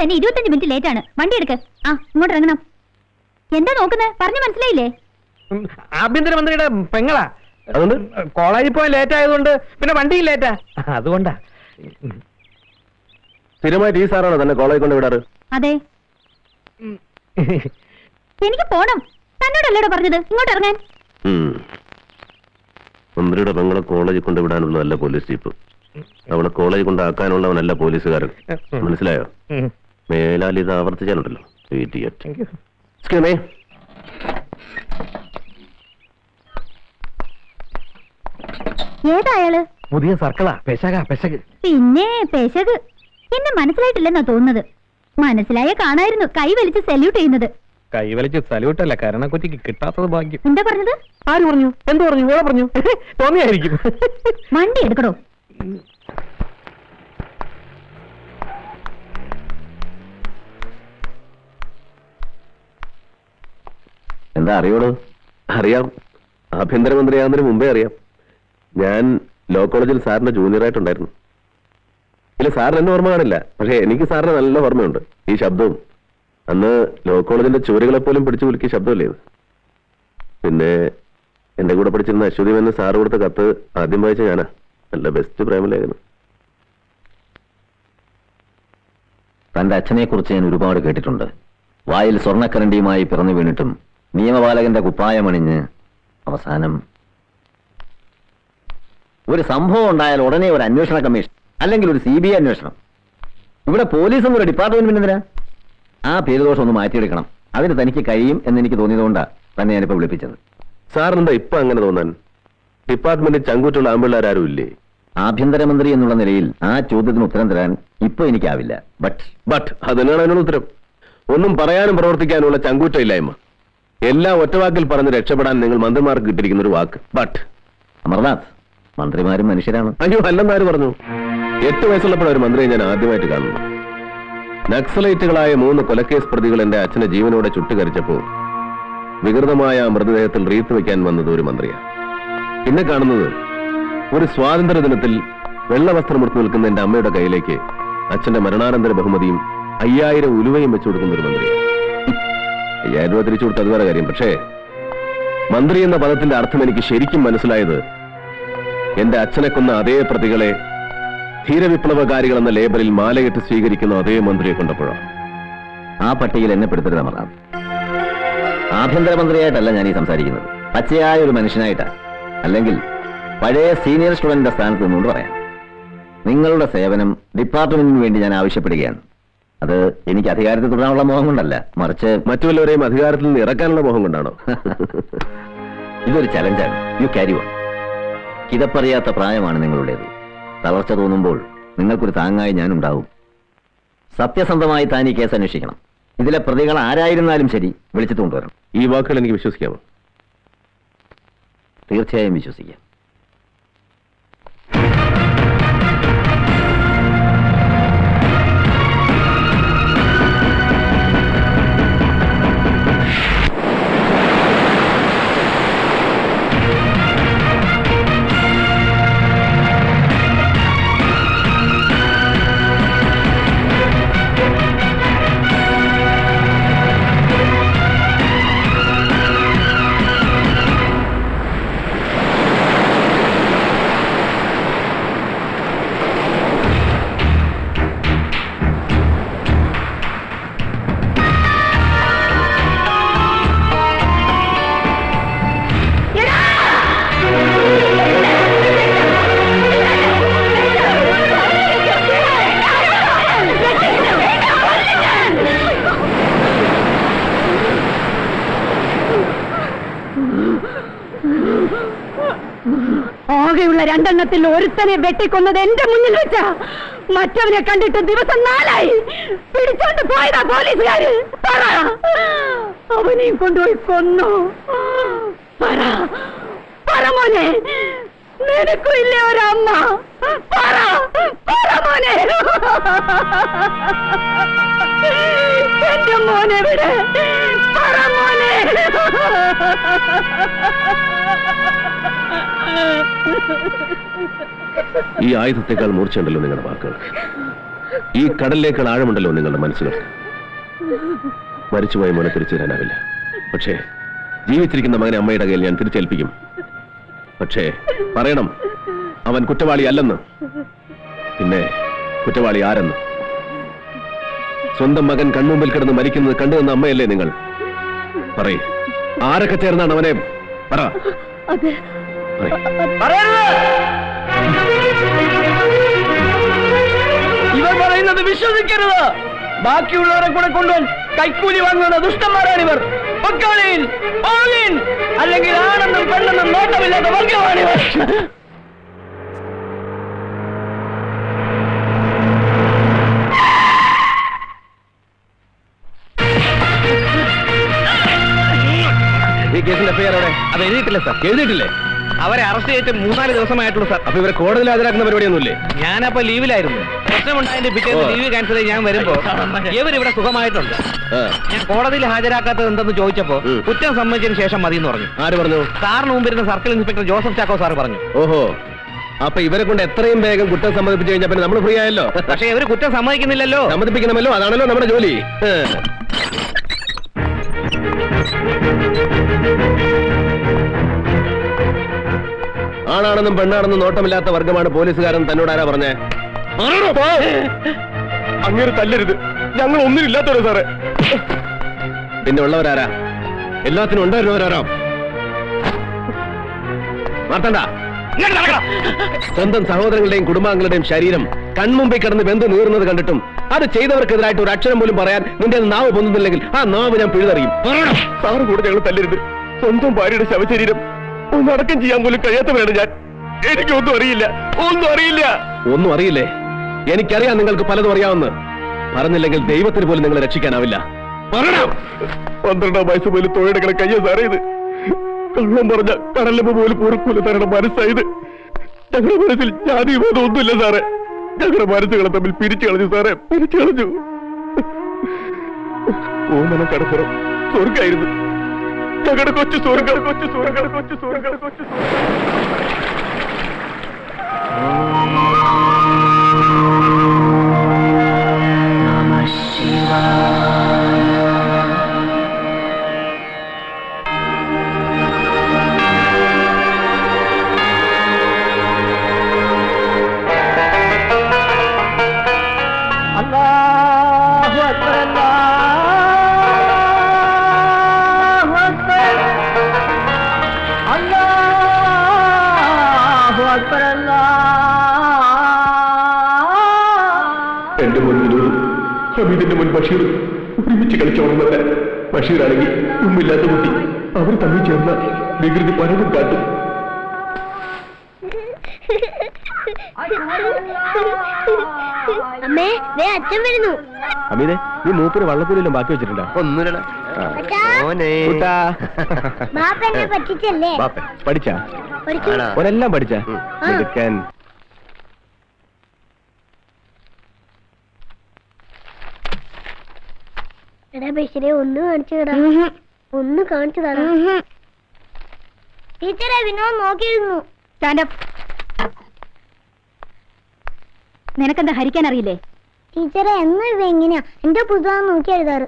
തന്നെ ഇരുപത്തഞ്ച് minute late ആണ്. വണ്ടി എടുക്ക്. ആ ഇങ്ങോട്ട് ഇറങ്ങണം. എന്താ നോക്കുന്നത് പറഞ്ഞു മനസ്സിലായില്ലേ? ആഭ്യന്തരമന്ത്രിയുടെ പെങ്ങളാ. അതുകൊണ്ട്? കോളേജിൽ പോയി ലേറ്റ് ആയതുകൊണ്ട് പിന്നെ വണ്ടിയും ലേറ്റാ അതുകൊണ്ടാ. സ്ഥിരമായിട്ട് ഈ സാറാണോ തന്നെ കോളേജ് കൊണ്ട് വിടാറ്? അതെ. എനിക്ക് പോണം. തന്നോടല്ലോ പറഞ്ഞത്? ഇങ്ങോട്ട് ഇറങ്ങാൻ. മന്ത്രിയുടെ പെങ്ങളെ കോളേജിൽ കൊണ്ട് വിടാനുള്ളതല്ല പോലീസ് ജീപ്പ് അവളെ കോളേജിൽ കൊണ്ടാക്കാനുള്ളവനല്ല പോലീസുകാരൻ. മനസ്സിലായോ. മേലാൽ ഇത് ആവർത്തിച്ചാലുണ്ടല്ലോ idiot. Thank you. Excuse me. ഏതാ അയാൾ പുതിയ സർക്കിളാ പെശക പെശക്. പിന്നെ പെശക്. എന്നെ മനസ്സിലായിട്ടില്ലെന്നാ തോന്നുന്നത്. മനസ്സിലായ കാണായിരുന്നു കൈ വലിച്ച് സല്യൂട്ട് ചെയ്യുന്നത്. കൈവലിച്ച് അല്ല കരണക്കുറ്റിക്ക് കിട്ടാത്തത് ഭാഗ്യം. എന്താ പറഞ്ഞത്? ആര് പറഞ്ഞു? എന്തോ പറഞ്ഞു? ഓളെ പറഞ്ഞു. തോന്നിയായിരിക്കും. വണ്ടി എടുക്കടോ. എന്താ അറിയോളൂ അറിയാം. ആഭ്യന്തരമന്ത്രിയാകുന്നതിന് മുമ്പേ അറിയാം. ഞാൻ ലോ കോളേജിൽ സാറിന്റെ ജൂനിയർ ആയിട്ടുണ്ടായിരുന്നു. ഇല്ല സാറിന് എന്നെ ഓർമ്മ കാണില്ല. പക്ഷേ എനിക്ക് സാറിന് നല്ല ഓർമ്മയുണ്ട്. ഈ ശബ്ദവും. അന്ന് ലോ കോളേജിന്റെ ചുവരുകളെ പോലും പിടിച്ചു കുലുക്കിയ ശബ്ദമല്ലേ ഇത്? പിന്നെ എന്റെ കൂടെ പഠിച്ചിരുന്ന അശ്വതി എന്ന സാറ് കൊടുത്ത കത്ത് ആദ്യം വായിച്ച ഞാനാ. നല്ല ബെസ്റ്റ് പ്രേമലേഖനം. തന്റെ അച്ഛനെ കുറിച്ച് ഞാൻ ഒരുപാട് കേട്ടിട്ടുണ്ട്. വായിൽ സ്വർണക്കരണ്ടിയുമായി പിറന്നു വീണിട്ടും നിയമപാലകന്റെ കുപ്പായമണിഞ്ഞ് അവസാനം ഒരു സംഭവം ഉണ്ടായാൽ ഉടനെ ഒരു അന്വേഷണ കമ്മീഷൻ അല്ലെങ്കിൽ ഒരു സി ബി ഐ അന്വേഷണം. ഇവിടെ പോലീസ് എന്നൊരു ഡിപ്പാർട്ട്മെന്റ് എന്തിനാ? ആ പേരുദോഷം ഒന്ന് മാറ്റിയെടുക്കണം. അതിന് തനിക്ക് കഴിയും എന്ന് എനിക്ക് തോന്നിയതുകൊണ്ടാണ് തന്നെ ഞാനിപ്പോ വിളിപ്പിച്ചത്. സാറിനെന്താ ഇപ്പൊ അങ്ങനെ തോന്നാൻ? ഡിപ്പാർട്ട്മെന്റിൽ ചങ്കൂറ്റുള്ള ആമ്പിള്ളേരാരും ഇല്ലേ? ആഭ്യന്തരമന്ത്രി എന്നുള്ള നിലയിൽ ആ ചോദ്യത്തിന് ഉത്തരം തരാൻ ഇപ്പൊ എനിക്കാവില്ല. ബട്ട് ബട്ട് അതിനാണ് അതിനുള്ള ഉത്തരം? ഒന്നും പറയാനും പ്രവർത്തിക്കാനുള്ള ചങ്കൂറ്റമില്ലായ്മ. എല്ലാം ഒറ്റവാക്കിൽ പറഞ്ഞ് രക്ഷപ്പെടാൻ നിങ്ങൾ മന്ത്രിമാർക്ക് കിട്ടിയിരിക്കുന്ന ഒരു വാക്ക്. ബട്ട് അമർനാഥ് മന്ത്രിമാരും മനുഷ്യരാണ്. അയ്യോ അല്ലെന്നാര് പറഞ്ഞു? എട്ട് വയസ്സുള്ളപ്പോൾ ഒരു മന്ത്രിയെ ഞാൻ ആദ്യമായിട്ട് കാണുന്നു നക്സലൈറ്റുകളായ മൂന്ന് കൊലക്കേസ് പ്രതികൾ എന്റെ അച്ഛനെ ജീവനോടെ ചുട്ടുകരിച്ചപ്പോൾ വികൃതമായ മൃതദേഹത്തിൽ റീത്ത് വെക്കാൻ വന്നത് ഒരു മന്ത്രിയാണ്. പിന്നെ കാണുന്നത് ഒരു സ്വാതന്ത്ര്യ ദിനത്തിൽ വെള്ളവസ്ത്രമെടുത്ത് നിൽക്കുന്ന എന്റെ അമ്മയുടെ കയ്യിലേക്ക് അച്ഛന്റെ മരണാനന്തര ബഹുമതിയും അയ്യായിരം ഉലുവയും വെച്ചു കൊടുക്കുന്ന ഒരു മന്ത്രിയാണ്. അയ്യായിരം രൂപ തിരിച്ചു കൊടുത്ത് അത് വേറെ കാര്യം. പക്ഷേ മന്ത്രി എന്ന പദത്തിന്റെ അർത്ഥം എനിക്ക് ശരിക്കും മനസ്സിലായത് എന്റെ അച്ഛനെ കൊന്ന അതേ പ്രതികളെ ധീരവിപ്ലവകാരികൾ എന്ന ലേബലിൽ മാലയിട്ട് സ്വീകരിക്കുന്ന അതേ മന്ത്രിയെ കൊണ്ടപ്പോഴോ ആ പട്ടികയിൽ എന്നെ പെടുത്തരുത് അമർനാഥ്. ആഭ്യന്തരമന്ത്രിയായിട്ടല്ല ഞാൻ ഈ സംസാരിക്കുന്നത്. പച്ചയായ ഒരു മനുഷ്യനായിട്ടാ അല്ലെങ്കിൽ പഴയ സീനിയർ സ്റ്റുഡന്റിന്റെ സ്ഥാനത്ത് നിന്നുകൊണ്ട് പറയാം. നിങ്ങളുടെ സേവനം ഡിപ്പാർട്ട്മെന്റിന് വേണ്ടി ഞാൻ ആവശ്യപ്പെടുകയാണ്. അത് എനിക്ക് അധികാരത്തിൽ തുടരാനുള്ള മോഹം കൊണ്ടല്ല. മറിച്ച് മറ്റുള്ളവരെയും അധികാരത്തിൽ നിന്ന് ഇറക്കാനുള്ള മോഹം കൊണ്ടാണോ? ഇതൊരു ചലഞ്ചാണ് യു ക്യാരി വൺ കിതപ്പറിയാത്ത പ്രായമാണ് നിങ്ങളുടേത്. തളർച്ച തോന്നുമ്പോൾ നിങ്ങൾക്കൊരു താങ്ങായി ഞാൻ ഉണ്ടാവും സത്യസന്ധമായി താൻ ഈ കേസ് അന്വേഷിക്കണം. ഇതിലെ പ്രതികൾ ആരായിരുന്നാലും ശരി വിളിച്ചു കൊണ്ടുവരണം. ഈ വാക്കുകൾ എനിക്ക് വിശ്വസിക്കാമോ? തീർച്ചയായും വിശ്വസിക്കാം. ആകെയുള്ള ഒരുത്തനെ വെട്ടിക്കൊന്നത് എന്റെ മുന്നിൽ വെച്ചാ. മറ്റവനെ കണ്ടിട്ട് ദിവസം നാലായി. പിടിച്ചോണ്ട് പോയതാ പോലീസുകാര്. പറ. അവനെയും കൊണ്ടുപോയി കൊന്നു. പറ. പറ മോനെ. നിനക്കും ഇല്ലേ ഒരമ്മ? പറ. പറ മോനെ. എന്റെ മോനെ വിടെ. പറ മോനെ. ഈ ആയുധത്തെക്കാൾ മൂർച്ചയുണ്ടല്ലോ നിങ്ങളുടെ വാക്കുകൾക്ക് ഈ കടലിലേക്കാൾ ആഴമുണ്ടല്ലോ നിങ്ങളുടെ മനസ്സുകൾക്ക് മരിച്ചുപോയ മോനെ തിരിച്ചു തരാനാവില്ല പക്ഷേ ജീവിച്ചിരിക്കുന്ന മകനെ അമ്മയുടെ കയ്യിൽ ഞാൻ തിരിച്ചേൽപ്പിക്കും. പക്ഷേ പറയണം അവൻ കുറ്റവാളി അല്ലെന്ന്. പിന്നെ കുറ്റവാളി ആരെന്ന്? സ്വന്തം മകൻ കൺമുമ്പിൽ കിടന്ന് മരിക്കുന്നത് കണ്ടു നിന്ന അമ്മയല്ലേ നിങ്ങൾ? പറയേ ആരൊക്കെ ചേർന്നാണ് അവനെ? പറ. അത്. പറയ്. ഇവർ പറയുന്നത് വിശ്വസിക്കരുത്. ബാക്കിയുള്ളവരെ കൂടെ കൊണ്ടുവൻ കൈക്കൂലി വാങ്ങുന്ന ദുഷ്ടന്മാരാണ് ഇവർ പോളിൻ. അല്ലെങ്കിൽ ആണെന്നും പെണ്ണെന്നും നോട്ടമില്ലാത്ത വർഗമാണിവർ ഈ കേസിന്റെ പേരോടെ അത് എഴുതിയിട്ടില്ല സാർ. എഴുതിയിട്ടില്ലേ? അവരെ അറസ്റ്റ് ചെയ്തിട്ട് മൂന്നാൽ ദിവസമായിട്ടുള്ളൂ സാർ. അപ്പൊ ഇവരെ കോടതിയിൽ ഹാജരാക്കുന്ന പരിപാടിയൊന്നുമില്ലേ? ഞാനപ്പോ ലീവിലായിരുന്നു. പ്രശ്നമുണ്ടായതിന്റെ പിറ്റേന്ന് ഓ. ലീവ് ക്യാൻസൽ ചെയ്ത് ഞാൻ വരുമ്പോ ഇവർ ഇവിടെ സുഖമായിട്ടുണ്ട്. ഞാൻ കോടതിയിൽ ഹാജരാക്കാത്തത് എന്തെന്ന് ചോദിച്ചപ്പോ കുറ്റം സമ്മതിച്ചതിന് ശേഷം മതി എന്ന് പറഞ്ഞു. ആര് പറഞ്ഞു? സാറിന് മുമ്പിരുന്ന circle inspector Joseph Chacko sir പറഞ്ഞു. ഓഹോ. അപ്പൊ ഇവരെ കൊണ്ട് എത്രയും വേഗം കുറ്റം സമ്മതിപ്പിച്ചു കഴിഞ്ഞാൽ പിന്നെ നമ്മൾ ഫ്രീ ആയല്ലോ പക്ഷേ ഇവർ കുറ്റം സമ്മതിക്കുന്നില്ലല്ലോ. സമ്മതിപ്പിക്കണമല്ലോ അതാണല്ലോ നമ്മുടെ ജോലി. ആണാണെന്നും പെണ്ണാണെന്നും നോട്ടമില്ലാത്ത വർഗമാണ് പോലീസുകാരൻ തന്നോട് ആരാ പറഞ്ഞേ? അങ്ങനെ തല്ലരുത്. ഞങ്ങൾ ഒന്നിനില്ലാത്തവരോ സാറേ. പിന്നെ ഉള്ളവരാരാ? എല്ലാത്തിനും ഉണ്ടായിരുന്നവരാരാ? മാർത്തണ്ട സ്വന്തം സഹോദരങ്ങളുടെയും കുടുംബാംഗങ്ങളുടെയും ശരീരം കൺമുമ്പിൽ കിടന്ന് വെന്ത് നീറുന്നത് കണ്ടിട്ടും അത് ചെയ്തവർക്കെതിരായിട്ട് ഒരു അക്ഷരം പോലും പറയാൻ നിന്റെ നാവ് പൊന്നുന്നില്ലെങ്കിൽ ആ നാവ് ഞാൻ പിഴുതറിയും. സാറ് കൂടെ ഞങ്ങൾ തല്ലരുത്. സ്വന്തം ഭാര്യയുടെ ശവശരീരം ഒന്ന് അടക്കം ചെയ്യാൻ പോലും കഴിയാത്തവരാണ് ഞാൻ. എനിക്കൊന്നും അറിയില്ല. ഒന്നും അറിയില്ല. ഒന്നും അറിയില്ലേ? എനിക്കറിയാം നിങ്ങൾക്ക് പലതും അറിയാമെന്ന് പറഞ്ഞില്ലെങ്കിൽ ദൈവത്തിന് പോലും നിങ്ങളെ രക്ഷിക്കാനാവില്ല. പറയണം പന്ത്രണ്ടാം വയസ്സ് പോലും തൊഴിലെടുക്കണ കയ്യ സാറേത് കള്ളം പറഞ്ഞ കടലമ്പ് പോലും പൊറുക്കൂല സാറുടെ മനസ്സായത്. ഞങ്ങളുടെ മനസ്സിൽ ജാതി ഒന്നുമില്ല സാറേ. ഞങ്ങളുടെ മനസ്സുകളെ തമ്മിൽ പിരിച്ചു കളഞ്ഞു സാറേ. പിരിച്ചു കളഞ്ഞു. ഓമന കടപ്പുറം. സ്വർഗായിരുന്നു తగడకొచ్చి సూరగడకొచ్చి సూరగడకొచ్చి సూరగడకొచ్చి సూరగడకొచ్చి ഒരുമിച്ച് കളിച്ചോണമെന്നല്ല ബഷീറാണെങ്കിൽ ഉമ്മില്ലാത്ത കുട്ടി. അവർ തമ്മിൽ ചേർന്ന വികൃതി പലതും കാട്ടും. അമ്മേ ദേ അച്ഛൻ വരുന്നു. ഈ മൂപ്പര് വള്ളക്കൂലിലും ബാക്കി വെച്ചിട്ടുണ്ടോ? പറ്റിച്ചല്ലേ പഠിച്ചാ? പഠിച്ചു. ഓനെല്ലാം പഠിച്ചാ ആ. മിടുക്കൻ എടാ ബഷീറെ ഒന്ന് കാണിച്ചു തരാ ഒന്ന് കാണിച്ചു തരാ ടീച്ചറെ വിനോദ് നോക്കിയിരുന്നു. നിനക്കെന്താ ഹരിക്കാൻ അറിയില്ലേ ടീച്ചറെ എന്നും ഇവ എങ്ങനെയാ? എന്റെ പുസ്തകം നോക്കി എഴുതാറ്.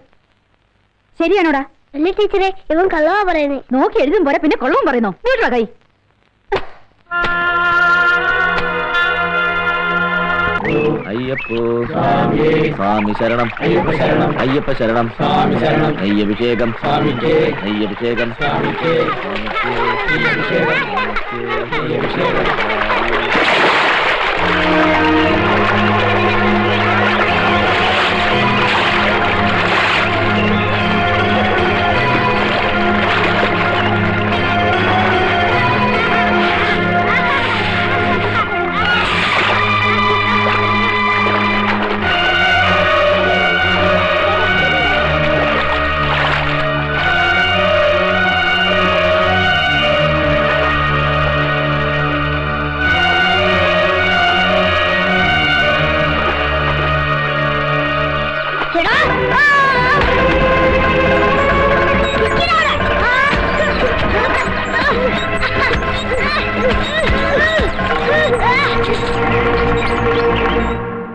ശരിയാണോടാ? അല്ലേ ടീച്ചറെ ഇവൻ കള്ളവാ പറയുന്നേ. നോക്കി എഴുതും പോരാ പിന്നെ കൊള്ളവും പറയുന്നു? വീട്ടിലാ കൈ? ஐயப்போ. சுவாமி சரணம். ஐயப்ப சரணம். ஐய அபிஷேகம். ஐய அபிஷேகம்.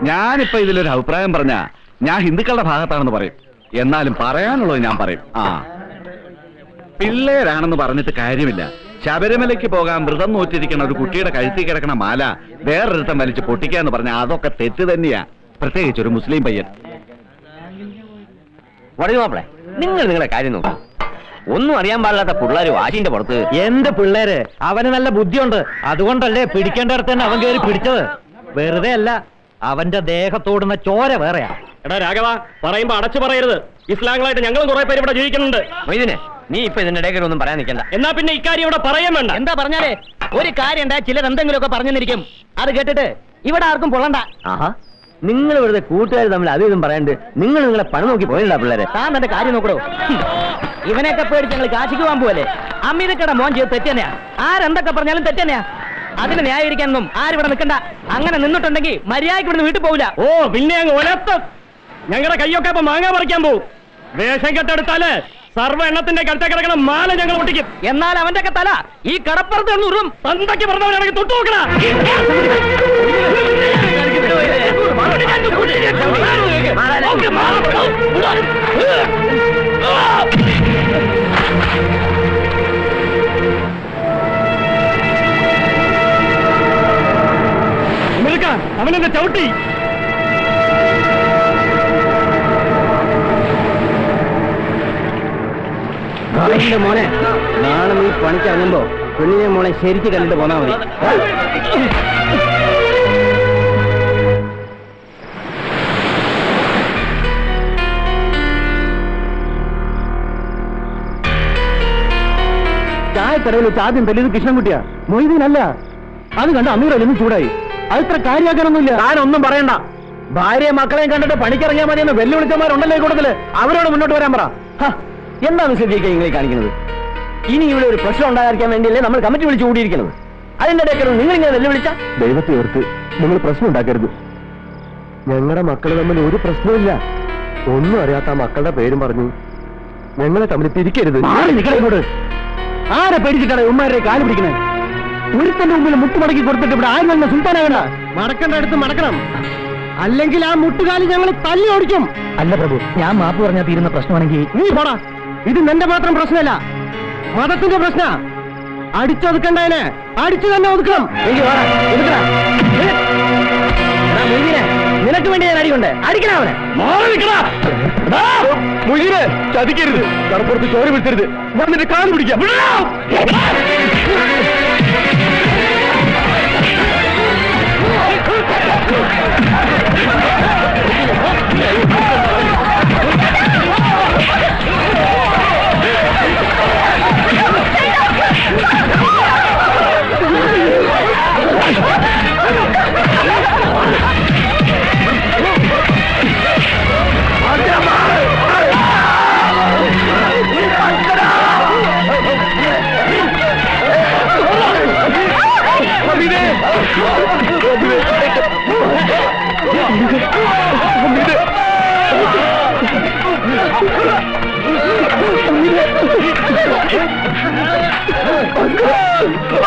ഞാനിപ്പോ ഇതിലൊരു അഭിപ്രായം പറഞ്ഞ ഞാൻ ഹിന്ദുക്കളുടെ ഭാഗത്താണെന്ന് പറയും. എന്നാലും പറയാനുള്ളത് ഞാൻ പറയും. ആ. പിള്ളേരാണെന്ന് പറഞ്ഞിട്ട് കാര്യമില്ല. ശബരിമലയ്ക്ക് പോകാൻ വ്രതം നോറ്റിരിക്കണ ഒരു കുട്ടിയുടെ കഴുത്തി കിടക്കണ മാല വേറൊരുത്തം വലിച്ച് പൊട്ടിക്കാന്ന് പറഞ്ഞ അതൊക്കെ തെറ്റ് തന്നെയാ. പ്രത്യേകിച്ച് ഒരു മുസ്ലിം പയ്യൻ. വടു മാപ്പിളെ നിങ്ങൾ നിങ്ങളെ കാര്യം നോക്കാം. ഒന്നും അറിയാൻ പാടില്ലാത്ത പിള്ളേര് വാശിന്റെ പുറത്ത്. എന്ത് പിള്ളേര്? അവന് നല്ല ബുദ്ധിയുണ്ട്. അതുകൊണ്ടല്ലേ പിടിക്കേണ്ടടുത്ത് തന്നെ അവൻ കയറി പിടിച്ചത്? വെറുതെ അല്ല അവന്റെ ദേഹത്തോടുന്ന ചോര വേറെയാ. എടാ രാഘവ പറയുമ്പോ അടച്ചു പറയരുത്. ഇസ്ലാങ്ങളായിട്ട് ഞങ്ങളും കുറെ പേര് ഇവിടെ ജീവിക്കുന്നുണ്ട്. മൊയ്തിനെ നീ ഇപ്പൊ ഇതിന്റെ ഇടയ്ക്ക് ഒന്നും പറയാൻ നിൽക്കണ്ട. എന്നാ പിന്നെ ഇക്കാര്യം ഇവിടെ പറയാൻ വേണ്ട. എന്താ പറഞ്ഞാലേ? ഒരു കാര്യം ചിലർ എന്തെങ്കിലുമൊക്കെ പറഞ്ഞിരിക്കും അത് കേട്ടിട്ട് ഇവിടെ ആർക്കും പൊള്ളണ്ട. ആഹാ. നിങ്ങൾ ഇവിടുത്തെ കൂട്ടുകാർ തമ്മിൽ അതും ഇതും പറയാണ്ട് നിങ്ങൾ നിങ്ങളെ പണം നോക്കി പോയില്ല പിള്ളേരെ. താൻ തന്റെ കാര്യം നോക്കടോ. ഹും. ഇവനെയൊക്കെ പേടിച്ച് ഞങ്ങൾ കാശിക്ക് പോകാൻ പോലെ അമിതക്കട മോൻ ചെയ്ത് തെറ്റന്നെയാ. ആരെന്തൊക്കെ പറഞ്ഞാലും തെറ്റന്നെയാ. അതിന് ന്യായീകരിക്കാനൊന്നും ആരും ഇവിടെ നിൽക്കണ്ട. അങ്ങനെ നിന്നിട്ടുണ്ടെങ്കിൽ മര്യാദയ്ക്ക് ഇവിടുന്ന് വീട്ടിൽ പോകില്ല ഓ പിന്നെ അങ്ങ് ഒലത്തും. ഞങ്ങളുടെ കയ്യൊക്കെ ഇപ്പൊ മാങ്ങ പറിക്കാൻ പോകും വേഷം കെട്ടെടുത്താൽ സർവ എണ്ണത്തിന്റെ കഴുത്ത കിടക്കണ മാല ഞങ്ങൾ ഒട്ടിക്കും. എന്നാൽ അവന്റെ ഒക്കെ തല ഈ കടപ്പുറത്ത് ഉറും തന്തയ്ക്ക് പറഞ്ഞവരാണെങ്കിൽ തൊട്ടു നോക്കണ അവനെന്നെ ചവിട്ടി മോനെ നാളെ നീ പണിക്കിറങ്ങുമ്പോ പെണ്ണിനെ മോളെ ശരിക്ക് കണ്ടിട്ട് പോന്നാ മതി ചായക്കടയിൽ വെച്ച് ആദ്യം തല്ലിയത് കൃഷ്ണൻകുട്ടിയാ. മൊയ്തീനല്ല. അത് കണ്ട് അമീർ ചൂടായി. അതിത്ര കാര്യമാക്കാനൊന്നുമില്ല. താനൊന്നും പറയണ്ട. ഭാര്യയെ മക്കളെയും കണ്ടിട്ട് പണിക്കിറങ്ങിയാൽ മതി എന്ന് വെല്ലുവിളിച്ചമാരുണ്ടല്ലോ ഈ കൂട്ടത്തിൽ. അവരോട് മുന്നോട്ട് വരാൻ പറ. എന്താണ് ശ്രദ്ധിക്കുക ഇങ്ങനെ കാണിക്കുന്നത്? ഇനി ഇവിടെ ഒരു പ്രശ്നം ഉണ്ടാകാതിരിക്കാൻ വേണ്ടിയല്ലേ നമ്മൾ കമ്മിറ്റി വിളിച്ചു കൂടിയിരിക്കുന്നത്. അതിന്റെ ഇടയ്ക്ക് നിങ്ങൾ ഇങ്ങനെ വെല്ലുവിളിച്ച? ദൈവത്തെ ഓർത്ത് നിങ്ങൾ പ്രശ്നം ഉണ്ടാക്കരുത്. ഞങ്ങളുടെ മക്കൾ തമ്മിൽ ഒരു പ്രശ്നമില്ല ഒന്നും അറിയാത്ത ആ മക്കളുടെ പേരും പറഞ്ഞു ഞങ്ങളെ തമ്മിൽ തിരിക്കരുത് മാറി നിൽക്കണം ആരെ പേടിച്ചിട്ടാണ് ഉമ്മാരെ കാൽ പിടിക്കണേ? ഒരുത്തന്റെ മുമ്പിൽ മുട്ട് മടക്കി കൊടുത്തിട്ട് ഇവിടെ ആരും തന്നെ സുൽത്താനാകണ മടക്കേണ്ട അടുത്ത് മടക്കണം. അല്ലെങ്കിൽ ആ മുട്ടുകാലി ഞങ്ങൾ തല്ലി ഓടിക്കും. അല്ല പ്രഭു ഞാൻ മാപ്പ് പറഞ്ഞാൽ തീരുന്ന പ്രശ്നമാണെങ്കിൽ നീ പോടാ. ഇത് നിന്റെ മാത്രം പ്രശ്നമല്ല. മതത്തിന്റെ പ്രശ്ന. അടിച്ചൊതുക്കണ്ടതിനെ അടിച്ചു തന്നെ ഒതുക്കണം. നിനക്ക് വേണ്ടി ഞാൻ അടികൊണ്ട് അടിക്കണം അവനെ. മുയിൽ ചതിക്കരുത്. കടപ്പുറത്ത് ചോര വിട്ടരുത് വന്നിട്ട് കാൽ പിടിക്കാം.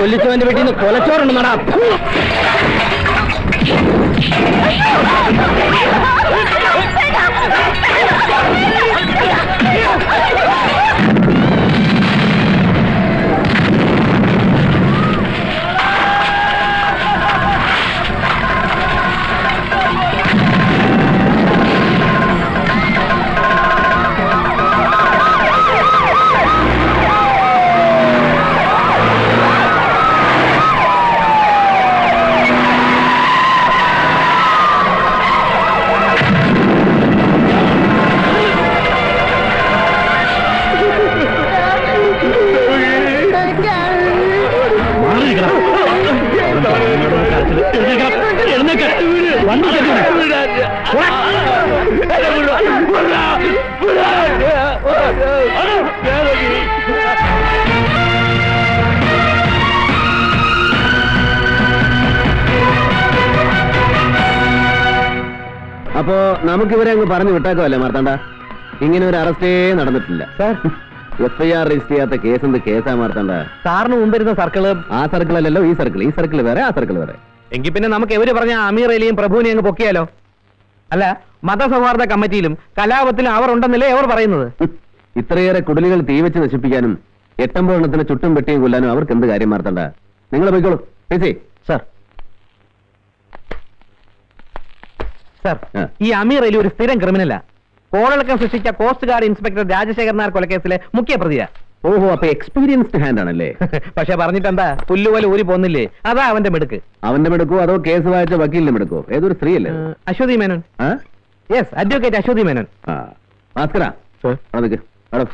കൊല്ലിച്ചവന്റെ വീട്ടിൽ നിന്ന് കൊലച്ചോറുണ്ട് അപ്പോ നമുക്ക് ഇവരെ അങ്ങ് പറഞ്ഞു വിട്ടേക്കോ മാർത്താണ്ട ഇങ്ങനെ ഒരു അറസ്റ്റേ നടന്നിട്ടില്ല. Sir. F I R register ചെയ്യാത്ത കേസ് എന്ത് കേസാ മാർത്താണ്ട സാറിന് മുമ്പിരുന്ന സർക്കിൾ ആ സർക്കിൾ അല്ലല്ലോ ഈ സർക്കിൾ ഈ സർക്കിൾ വേറെ ആ സർക്കിൾ വേറെ. എങ്കിൽ പിന്നെ നമുക്ക് എവര് പറഞ്ഞ അമീർ അലിയും പ്രഭുവിനെയും അങ്ങ് പൊക്കിയാലോ? അല്ല മതസൗഹാർദ്ദ കമ്മിറ്റിയിലും കലാപത്തിലും അവർ ഉണ്ടെന്നല്ലേ അവർ പറയുന്നത്. ഇത്രയേറെ കുടലുകൾ തീവച്ച് നശിപ്പിക്കാനും എട്ടമ്പതെണ്ണത്തിന് ചുട്ടും വെട്ടിയും കൊല്ലാനും അവർക്ക് എന്ത് കാര്യം മാർത്തണ്ട നിങ്ങൾ പോയിക്കോളൂ. സാർ. സാർ. ഈ അമീർ അലി ഒരു സ്ഥിരം ക്രിമിനലാ. കോളിളക്കം സൃഷ്ടിച്ച coast guard inspector Rajasekhar Nair കൊലക്കേസിലെ മുഖ്യ പ്രതിയാ ഓഹോ അപ്പൊ എക്സ്പീരിയൻസ്ഡ് ഹാൻഡ് ആണല്ലേ? പക്ഷെ പറഞ്ഞിട്ടെന്താ പുല്ലുപോലെ ഊരി പോന്നില്ലേ? അതാ അവന്റെ മെടുക്ക്. അവന്റെ മെടുക്കോ അതോ കേസ് വായിച്ച വക്കീലിന്റെ മെടുക്കോ? ഏതൊരു സ്ത്രീയല്ലേ? Aswathy Menon? Yes advocate Aswathy Menon. Bhaskara Sir. അവിടെ നിൽക്ക് അവിടെ